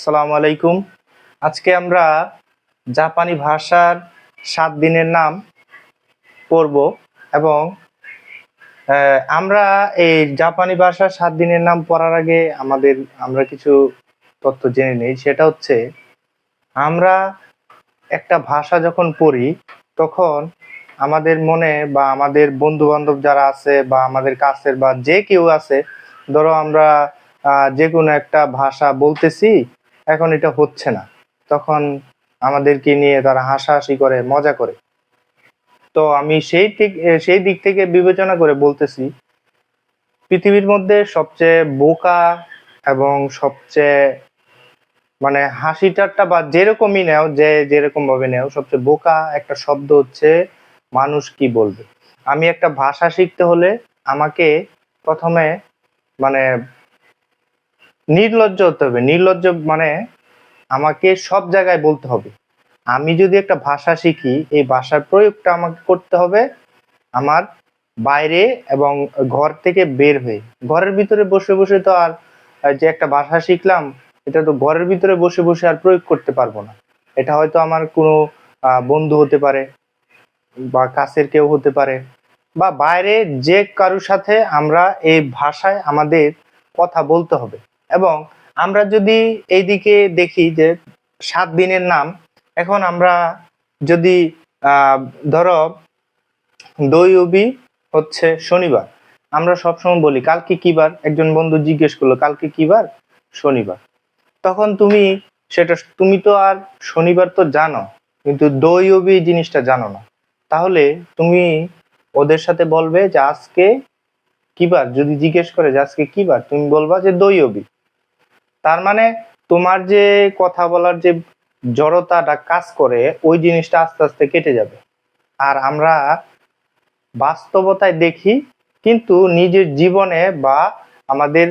আসসালামু আলাইকুম। আজকে আমরা জাপানি ভাষার সাত দিনের নাম পড়ব এবং আমরা এই জাপানি ভাষার সাত দিনের নাম পড়ার আগে আমাদের, আমরা কিছু তথ্য জেনে নেই। সেটা হচ্ছে, আমরা একটা ভাষা যখন পড়ি, তখন আমাদের মনে বা আমাদের বন্ধু বান্ধব যারা আছে বা আমাদের কাছের বা যে কেউ আছে, ধরো আমরা যে কোনো একটা ভাষা বলতেছি এখন এটা হচ্ছে না। তখন আমাদেরকে নিয়ে তারা হাসাহাসি করে, মজা করে। তো আমি সেই ঠিক, সেই দিক থেকে বিবেচনা করে বলতেছি, পৃথিবীর মধ্যে সবচেয়ে বোকা এবং সবচেয়ে মানে হাসি ঠাট্টা বা যেরকমই নেও, যে যেরকম ভাবে নেও, সবচেয়ে বোকা একটা শব্দ হচ্ছে, মানুষ কি বলবে? আমি একটা ভাষা শিখতে হলে আমাকে প্রথমে মানে নির্লজ্জ হতে হবে। নির্লজ্জ মানে আমাকে সব জায়গায় বলতে হবে। আমি যদি একটা ভাষা শিখি, এই ভাষার প্রয়োগটা আমাকে করতে হবে আমার বাইরে এবং ঘর থেকে বের হয়ে। ঘরের ভিতরে বসে বসে তো আর যে একটা ভাষা শিখলাম, এটা তো ঘরের ভিতরে বসে বসে আর প্রয়োগ করতে পারব না। এটা হয়তো আমার কোনো বন্ধু হতে পারে বা কাছের কেউ হতে পারে বা বাইরে যে কারোর সাথে আমরা এই ভাষায় আমাদের কথা বলতে হবে। এবং আমরা যদি এইদিকে দেখি যে সাত দিনের নাম, এখন আমরা যদি ধরো দৈবী হচ্ছে শনিবার, আমরা সবসময় বলি, কালকে কি বার? একজন বন্ধু জিজ্ঞেস করল, কালকে কি বার? শনিবার। তখন তুমি সেটা, তুমি তো আর শনিবার তো জানো, কিন্তু দৈবী জিনিসটা জানো না। তাহলে তুমি ওদের সাথে বলবে যে আজকে কি বার? যদি জিজ্ঞেস করে যে আজকে কি বার, তুমি বলবা যে দৈবী তার মানে তোমার যে কথা বলার যে জড়তাটা কাজ করে, ওই জিনিসটা আস্তে আস্তে কেটে যাবে। আর আমরা বাস্তবতায় দেখি, কিন্তু নিজের জীবনে বা আমাদের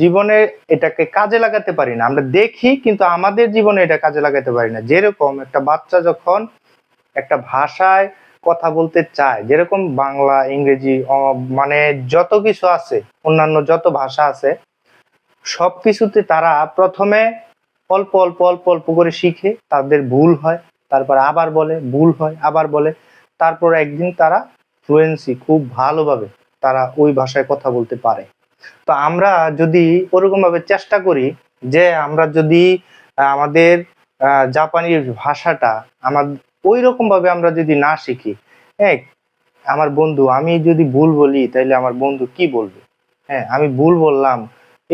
জীবনে এটাকে কাজে লাগাতে পারি না। আমরা দেখি, কিন্তু আমাদের জীবনে এটা কাজে লাগাতে পারি না। যেরকম একটা বাচ্চা যখন একটা ভাষায় কথা বলতে চায়, যেরকম বাংলা, ইংরেজি মানে যত কিছু আছে, অন্যান্য যত ভাষা আছে সব কিছুতে তারা প্রথমে অল্প অল্প অল্প অল্প করে শিখে তাদের ভুল হয়, তারপর আবার বলে, ভুল হয়, আবার বলে। তারপর একদিন তারা ফ্লুয়েন্সি খুব ভালোভাবে তারা ওই ভাষায় কথা বলতে পারে। তো আমরা যদি ওরকম ভাবে চেষ্টা করি যে আমরা যদি আমাদের জাপানি ভাষাটা আমার ওই রকম ভাবে আমরা যদি না শিখি হ্যাঁ আমার বন্ধু, আমি যদি ভুল বলি তাহলে আমার বন্ধু কি বলবে? হ্যাঁ আমি ভুল বললাম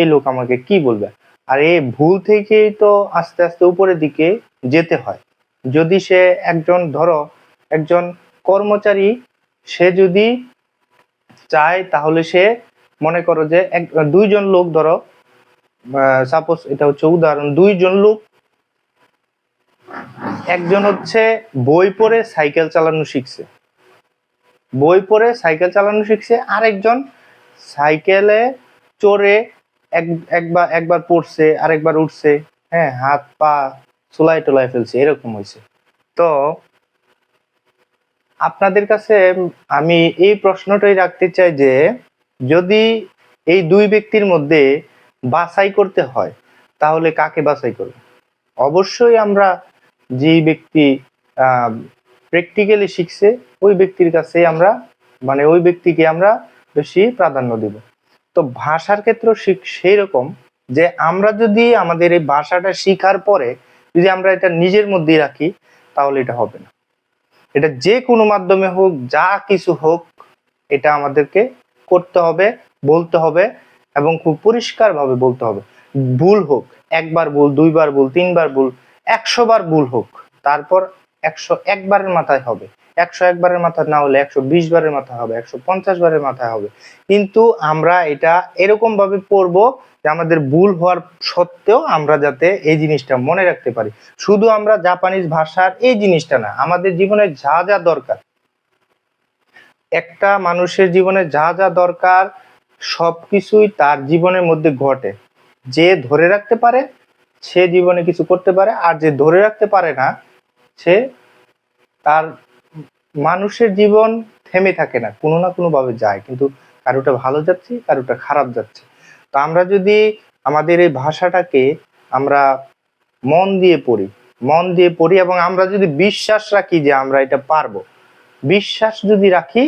এই লোক আমাকে কি বলবে? আর এই ভুল থেকেই তো আস্তে আস্তে উপরের দিকে যেতে হয়। যদি সে একজন, ধরো, একজন কর্মচারী, সে যদি চায় তাহলে সে, মনে করো যে এক, দুইজন লোক, ধরো সাপোজ এটা হচ্ছে উদাহরণ, দুইজন লোক, একজন হচ্ছে বই পড়ে সাইকেল চালানো শিখছে। বই পড়ে সাইকেল চালানো শিখছে, আরেকজন সাইকেলে চড়ে এক, একবার একবার পড়ছে, আরেকবার উঠছে হ্যাঁ হাত, পা, চুলাই টোলাই ফেলছে, এরকম হয়েছে। তো আপনাদের কাছে আমি এই প্রশ্নটাই রাখতে চাই যে, যদি এই দুই ব্যক্তির মধ্যে বাছাই করতে হয়, তাহলে কাকে বাছাই করবে? অবশ্যই আমরা যে ব্যক্তি প্র্যাকটিক্যালি শিখছে, ওই ব্যক্তির কাছে আমরা মানে ওই ব্যক্তিকে আমরা বেশি প্রাধান্য দেব। তো ভাষার ক্ষেত্রেও সেই রকম যে আমরা যদি আমাদের এই ভাষাটা শিখার পরে যদি আমরা এটা নিজের মধ্যেই রাখি, তাহলে এটা হবে না। এটা যে কোনো মাধ্যমে হোক, যা কিছু হোক, এটা আমাদেরকে করতে হবে, বলতে হবে এবং খুব পরিষ্কার ভাবে বলতে হবে। ভুল হোক, একবার ভুল, দুইবার ভুল, তিনবার ভুল, একশো বার ভুল হোক, তারপর একশো একবারের মাথায় হবে। একশো একবারের মাথায় না হলে একশো বিশ বারের মাথায় হবে, একশো পঞ্চাশ বারের মাথায় হবে। কিন্তু আমরা এটা এরকম ভাবে পড়ব যে আমাদের ভুল হওয়ার সত্ত্বেও আমরা যাতে এই জিনিসটা মনে রাখতে পারি। শুধু আমরা জাপানিজ ভাষার এই জিনিসটা না, আমাদের জীবনে যা যা দরকার, একটা মানুষের জীবনে যা যা দরকার সবকিছুই তার জীবনের মধ্যে ঘটে। যে ধরে রাখতে পারে, সে জীবনে কিছু করতে পারে, আর যে ধরে রাখতে পারে না সে তার মানুষের জীবন থেমে থাকে না, কোনো না কোনো ভাবে যায়। কিন্তু কারোটা ভালো যাচ্ছে, কারোটা খারাপ যাচ্ছে। তো আমরা যদি আমাদের এই ভাষাটাকে আমরা মন দিয়ে পড়ি, মন দিয়ে পড়ি এবং আমরা যদি বিশ্বাস রাখি যে আমরা এটা পারব, বিশ্বাস যদি রাখি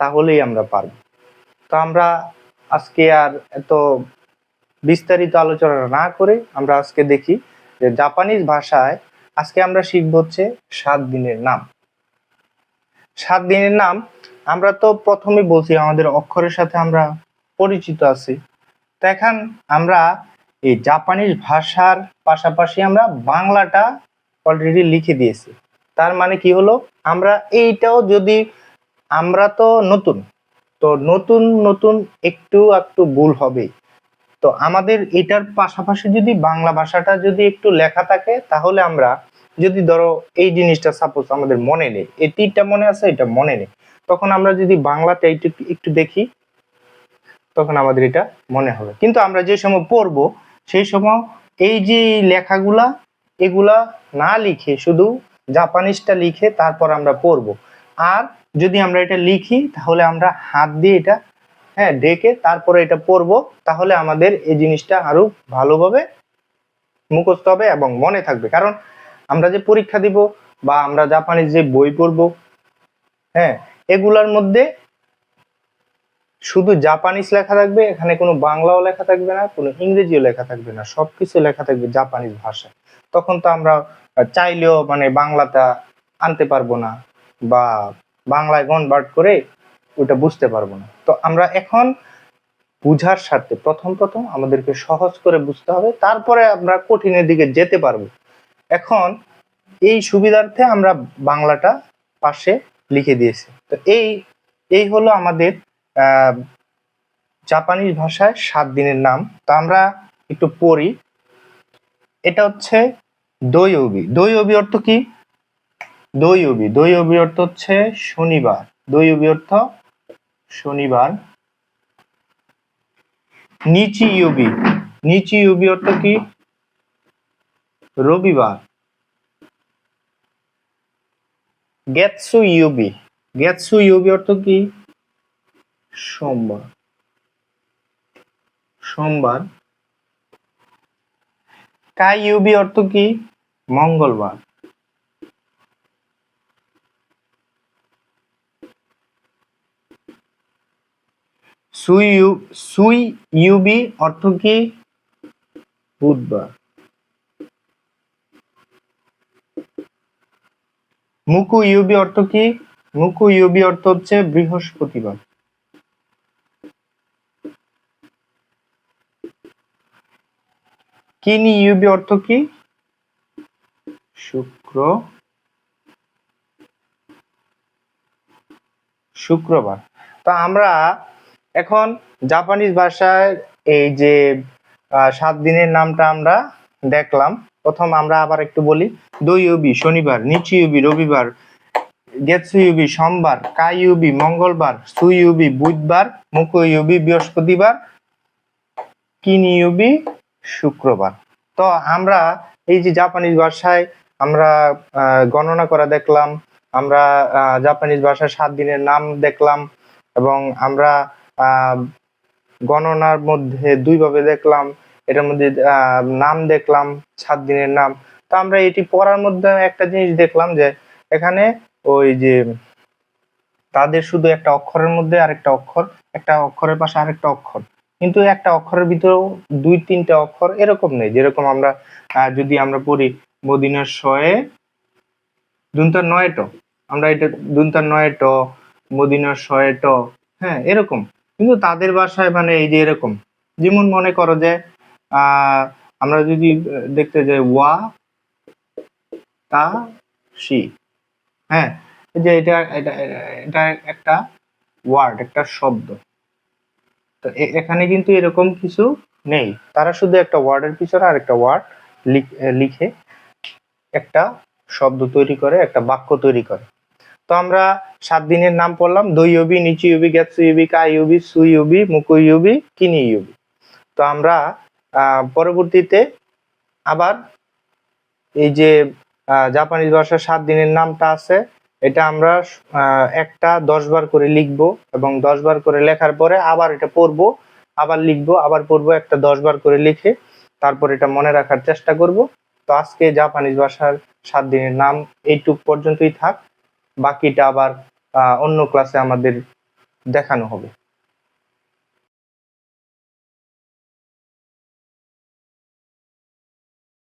তাহলেই আমরা পারব। তো আমরা আজকে আর এত বিস্তারিত আলোচনা না করে আমরা আজকে দেখি যে জাপানিজ ভাষায় আজকে আমরা শিখব হচ্ছে সাত দিনের নাম। সাত দিনের নাম, আমরা তো প্রথমে বলছি আমাদের অক্ষরের সাথে আমরা পরিচিত আছি। তো এখন আমরা এই জাপানিজ ভাষার পাশাপাশি আমরা বাংলাটা অলরেডি লিখে দিয়েছি। তার মানে কি হলো? আমরা এইটাও যদি আমরা তো নতুন তো নতুন নতুন একটু একটু ভুল হবে তো আমাদের এটার পাশাপাশি যদি বাংলা ভাষাটা যদি একটু লেখা থাকে, তাহলে আমরা যদি ধরো এই জিনিসটা সাপোজ আমাদের মনে নেই এই তীরটা মনে আছে, এটা মনে নেই, তখন আমরা যদি বাংলাটা একটু একটু দেখি, তখন আমাদের এটা মনে হবে। কিন্তু আমরা যে সময় পড়ব, সেই সময় এই যে লেখাগুলা, এগুলা না লিখে, শুধু জাপানিজটা লিখে তারপর আমরা পড়ব। আর যদি আমরা এটা লিখি, তাহলে আমরা হাত দিয়ে এটা হ্যাঁ ডেকে তারপরে এটা পড়ব তাহলে আমাদের এই জিনিসটা আরও ভালোভাবে মুখস্থ হবে এবং মনে থাকবে। কারণ আমরা যে পরীক্ষা দিব বা আমরা জাপানিজ যে বই পড়ব হ্যাঁ এগুলার মধ্যে শুধু জাপানিজ লেখা থাকবে, এখানে কোনো বাংলাও লেখা থাকবে না, কোনো ইংরেজিও লেখা থাকবে না সবকিছু লেখা থাকবে জাপানিজ ভাষায়। তখন তো আমরা চাইলেও মানে বাংলাটা আনতে পারব না বা বাংলায় কনভার্ট করে ওটা বুঝতে পারব না। তো আমরা এখন বুঝার স্বার্থে প্রথম প্রথম আমাদেরকে সহজ করে বুঝতে হবে, তারপরে আমরা কঠিনের দিকে যেতে পারব। এখন এই সুবিধার্থে আমরা বাংলাটা পাশে লিখে দিয়েছি। তো এই এই হলো আমাদের জাপানিজ ভাষায় সাত দিনের নাম। তো আমরা একটু পড়ি। এটা হচ্ছে দৈবি দৈবি অর্থ কি? দৈবি দৈবি অর্থ হচ্ছে শনিবার। দৈবি অর্থ শনিবার। নিচি ইউবি। নিচি ইউবি অর্থ কি? রবিবার। গেতসু ইউবি। গেতসু ইউবি অর্থ কি? সোমবার। সোমবার। কাই ইউবি অর্থ কি? মঙ্গলবার। সুই সুই ইউবি অর্থ কি? বুধবার। মুকু ইউবি অর্থ কি? মুকু ইউবি অর্থ হচ্ছে বৃহস্পতিবার। কিনি ইউবি অর্থ কি? শুক্র। শুক্রবার। তো আমরা এখন জাপানিজ ভাষায় এই যে সাত দিনের নামটা আমরা দেখলাম। প্রথম আমরা আবার একটু বলি দৈবি শনিবার নিচিউবি রবিবার গেতসুইউবি সোমবার কাইউবি মঙ্গলবার সুইউবি বুধবার মুকুইউবি বৃহস্পতিবার কিনিউবি শুক্রবার। তো আমরা এই যে জাপানিজ ভাষায় আমরা গণনা করা দেখলাম, আমরা জাপানিজ ভাষায় সাত দিনের নাম দেখলাম এবং আমরা গণনার মধ্যে দুইভাবে দেখলাম। এটার মধ্যে নাম দেখলাম, সাত দিনের নাম। তো আমরা এটি পড়ার মধ্যে একটা জিনিস দেখলাম যে এখানে ওই যে তাদের শুধু একটা অক্ষরের মধ্যে আরেকটা অক্ষর, একটা অক্ষরের পাশে আরেকটা অক্ষর। কিন্তু একটা অক্ষরের ভিতরেও দুই, তিনটা অক্ষর এরকম নেই। যেরকম আমরা যদি আমরা পড়ি মদিনার শয়ে দুনতার নয় ট। আমরা এটা, দুনতার নয় ট মদিনার শয়ে ট হ্যাঁ এরকম। কিন্তু তাদের বাসায় মানে এই যে এরকম, যেমন মনে করো যে আমরা যদি দেখতে যাই ওয়া, তা সি হ্যাঁ যে এটা এটা এটা একটা ওয়ার্ড, একটা শব্দ। তো এখানে কিন্তু এরকম কিছু নেই। তারা শুধু একটা ওয়ার্ডের পিছনে আর একটা ওয়ার্ড লিখে একটা শব্দ তৈরি করে, একটা বাক্য তৈরি করে। তো আমরা সাত দিনের নাম পড়লাম দইয়বি নিচু ইউবি গ্যাপসু ইউবি কা ইউবি সু ইউবি মুকু ইউবি কিনি ইউবি তো আমরা পরবর্তীতে আবার এই যে জাপানিজ ভাষার সাত দিনের নামটা আছে, এটা আমরা একটা দশ বার করে লিখব এবং দশ বার করে লেখার পরে আবার এটা পড়ব, আবার লিখব, আবার পড়ব, একটা দশ বার করে লিখে তারপর এটা মনে রাখার চেষ্টা করব। তো আজকে জাপানিজ ভাষার সাত দিনের নাম এইটুক পর্যন্তই থাক। বাকিটা আবার অন্য ক্লাসে আমাদের দেখানো হবে।